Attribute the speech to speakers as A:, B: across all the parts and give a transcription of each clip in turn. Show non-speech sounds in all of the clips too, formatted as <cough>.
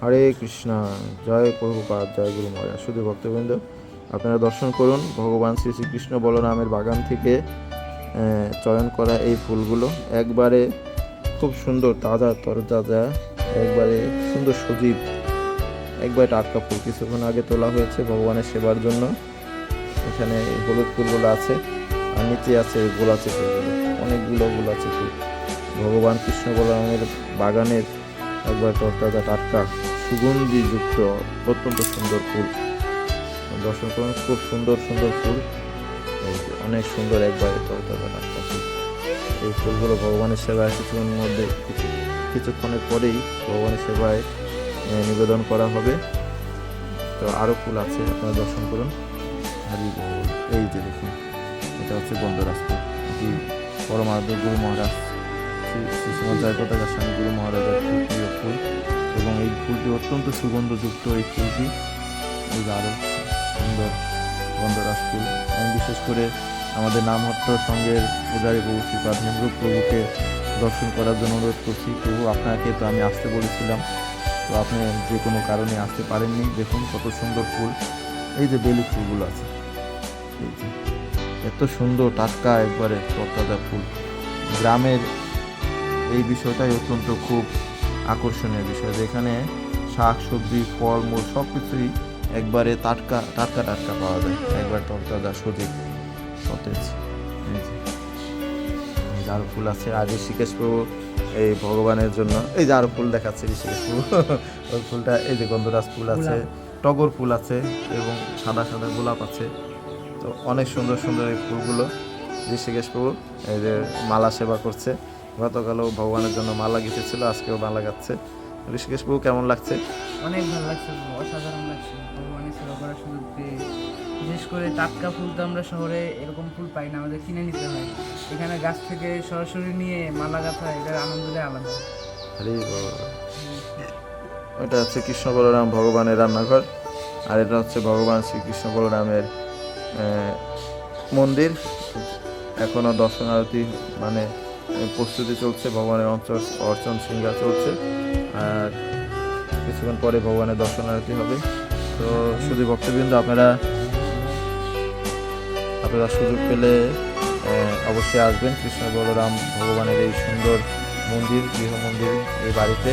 A: হরে কৃষ্ণ, জয় প্রভুপাদ, জয় গুরু মহারাজ। শুধু ভক্তবৃন্দ, আপনারা দর্শন করুন ভগবান শ্রী শ্রীকৃষ্ণ বলরামের বাগান থেকে চয়ন করা এই ফুলগুলো। একবারে খুব সুন্দর, তাজা তরতাজা, একবারে সুন্দর সজীব, একবারে টাটকা ফুল। কিছুক্ষণ আগে তোলা হয়েছে ভগবানের সেবার জন্য। এখানে হলুদ ফুলগুলো আছে আর নিচে আছে গোলাচি ফুলগুলো। অনেকগুলো গোলাচি ফুল। ভগবান কৃষ্ণ বলরামের বাগানের একবার তরতাজা টাটকা। সুগন্ধিযুক্ত, অত্যন্ত সুন্দর ফুল। দর্শন করুন, খুব সুন্দর সুন্দর ফুল। অনেক সুন্দর একবারে তরতাজা টাটকা ফুল এই ফুলগুলো ভগবানের সেবায় কিছুক্ষণের মধ্যে, কিছু, কিছুক্ষণের পরেই ভগবানের সেবায় নিবেদন করা হবে। তো আরও ফুল আছে, আপনারা দর্শন করুন। হারি এই যে দেখুন, এটা হচ্ছে গন্ধরাজ ফুল। এটি পরমার্ধ গুরু মহারাজ, শ্রী শ্রী শ্রীমদ জয়প্রতাকার স্বামী গুরু মহারাজের প্রিয় ফুল। এবং এই ফুলটি অত্যন্ত সুগন্ধযুক্ত এই ফুলটি। এই আরও সুন্দর গন্ধরাজ ফুল। আমি বিশেষ করে আমাদের নামহট্ট সঙ্গের পূজারী প্রভু শ্রীপাদ হেমরূপ প্রভুকে দর্শন করার জন্য অনুরোধ করছি। প্রভু, আপনাকে তো আমি আসতে বলেছিলাম। তো আপনি যে কোনো কারণে আসতে পারেননি। দেখুন কত সুন্দর ফুল। এই যে বেলি ফুলগুলো আছে। এত সুন্দর টাটকা একবারে তরতাজা ফুল। গ্রামের এই বিষয়টাই অত্যন্ত খুব আকর্ষণীয় বিষয় যেখানে শাক সবজি ফলমূল সব কিছুই একবারে টাটকা টাটকা টাটকা পাওয়া যায়। একবার তরতাজা সজীব সতেজ। আরও ফুল আছে। আর ঋষিকেশ প্রভু এই ভগবানের জন্য এই যে আরও ফুল দেখাচ্ছে ঋষিকেশ প্রভু <laughs> ওই ফুলটা এই যে গন্ধরাজ ফুল আছে টগর ফুল আছে এবং সাদা সাদা গোলাপ আছে। তো অনেক সুন্দর সুন্দর এই ফুলগুলো ঋষিকেশ প্রভু এই যে মালা সেবা করছে। গতকালও ভগবানের জন্য মালা গেঁথেছিল আজকেও মালা গাচ্ছে। ঋষিকেশ প্রভু কেমন লাগছে?
B: অনেক ভালো লাগছে অসাধারণ লাগছে। ভগবানের সেবা করার সুযোগ পেয়ে। বিশেষ করে টাটকা ফুল তো আমরা শহরে এরকম ফুল পাই না আমাদের কিনে নিতে হয়। এখানে গাছ থেকে সরাসরি নিয়ে মালা গাঁথা এটার আনন্দটাই আলাদা।
A: বল। ওটা হচ্ছে কৃষ্ণ বলরাম ভগবানের রান্নাঘর আর এটা হচ্ছে ভগবান শ্রীকৃষ্ণ বলরামের মন্দির। এখনও দর্শন আরতি মানে প্রস্তুতি চলছে, ভগবানের অর্চন শৃঙ্গার চলছে। আর কিছুক্ষণ পরে ভগবানের দর্শন আরতি হবে। তো শুধু ভক্তবৃন্দ, আপনারা আপনারা সুযোগ পেলে অবশ্যই আসবেন। কৃষ্ণ বলরাম ভগবানের এই সুন্দর মন্দির, গৃহ মন্দির, এই বাড়িতে।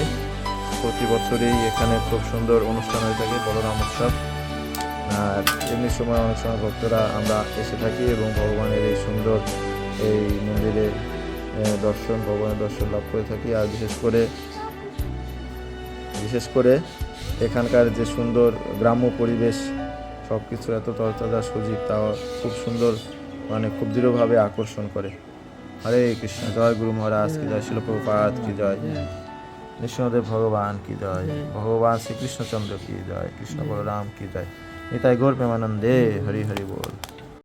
A: প্রতি বছরই এখানে খুব সুন্দর অনুষ্ঠান হয়ে থাকে, বলরাম উৎসব। আর এমনি সময় অনেক সময় ভক্তরা আমরা এসে থাকি এবং ভগবানের এই সুন্দর এই মন্দিরে দর্শন, ভগবানের দর্শন লাভ করে থাকি। আর বিশেষ করে বিশেষ করে এখানকার যে সুন্দর গ্রাম্য পরিবেশ সব কিছু এত তরতাজা সজীব তা খুব সুন্দর মানে খুব দৃঢ়ভাবে আকর্ষণ করে। হরে কৃষ্ণ, জয় গুরু মহারাজ, কি জয় শিলপ্রপাত, কি জয় নৃসিংহদেব ভগবান, কি জয় ভগবান শ্রীকৃষ্ণচন্দ্র, কি জয় কৃষ্ণ বলরাম, কি জয় নিতাই গৌর প্রেমানন্দে, হরি হরি বল।